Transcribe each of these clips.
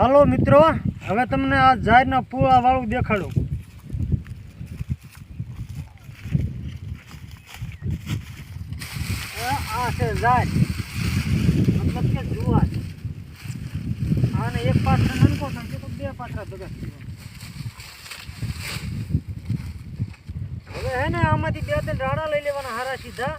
હાલો મિત્રો, હવે તમને આ ઝાડના પૂળા વાળું દેખાડું આ છે ઝાડ. મતલબ કે જુવાર. આને એક પાત્ર નનકો થશે તો બે પાત્રા ભેગા હવે હે ને, આમાંથી બે ત્રણ રાડા લઈ લેવાના હારા સીધા.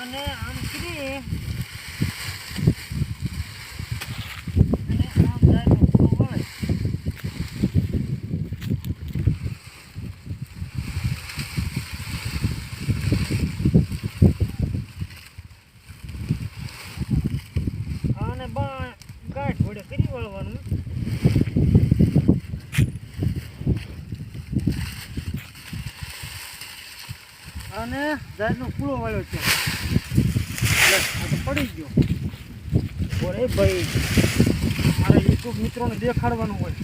અને આમ કરી અને આમ જાય તો વળે. આને બા ગાંઠ વડે કરી વળવાનું. અને જાતનો પૂળો વાળ્યો છે. પડી ગયો ઓરે ભાઈ મારા યુટ્યુબ મિત્રોને દેખાડવાનું હોય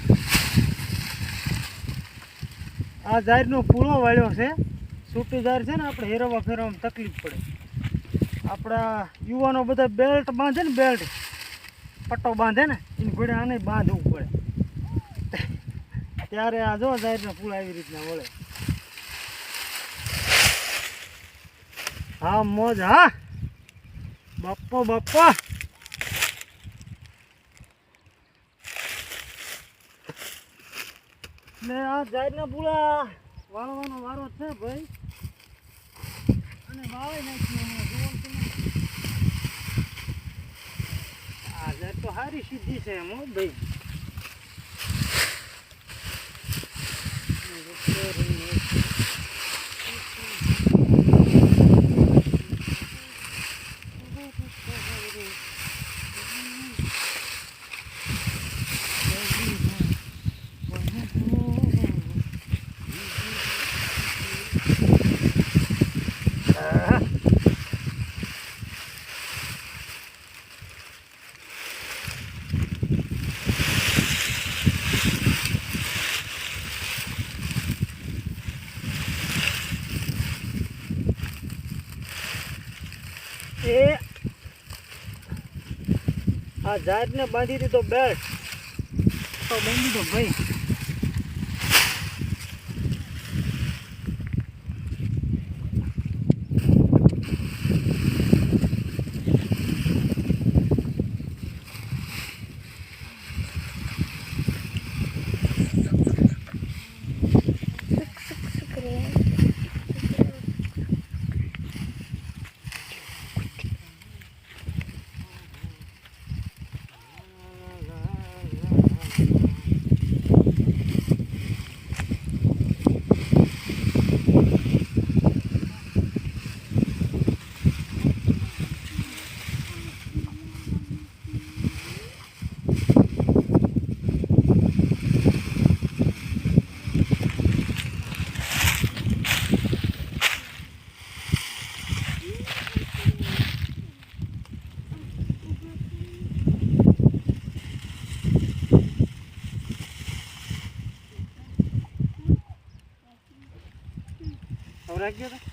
આ ઝાડનો પૂળો વાળ્યો છે સૂટી ઝાડ છે ને આપણે હેરવા ફેરવામાં તકલીફ પડે આપણા યુવાનો બધા બેલ્ટ બાંધે ને બેલ્ટ પટ્ટો બાંધે ને એની ઘોડે આને બાંધવું પડે ત્યારે આ જો ઝાડના પૂળા આવી રીતના વળે હા, મોજ, હા. બાપ્પા બાપ્પા ને આ ઝાડના પૂળા વાળવાનો વારો છે ભાઈ. અને વાવી નાખ્યું. આ તો સારી સિદ્ધિ છે એમ ભાઈ. એ આ ઝાડને બાંધી દીધો બેલ્ટ તો બાંધી દીધો ભાઈ. હવે રાખી ગયો